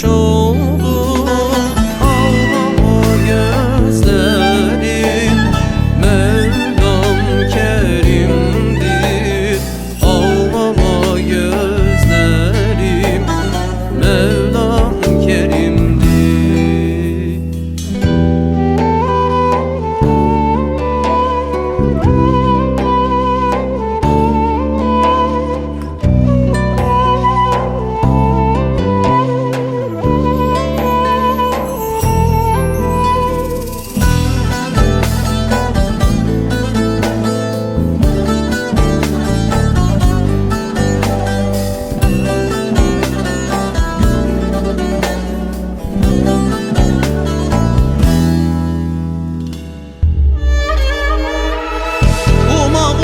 ateş oldu Ağla Mevlam Kerim'dir. Ağlama gözlerim. Mevlam Kerim'dir.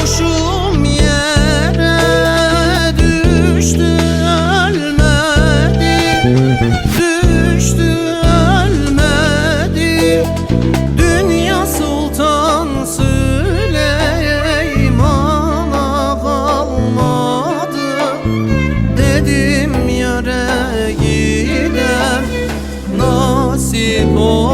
Başım yere düştü ölmedi Düştü ölmedi. Dünya Sultan Süleyman'a kalmadı. Dedim yere gidem nasip olur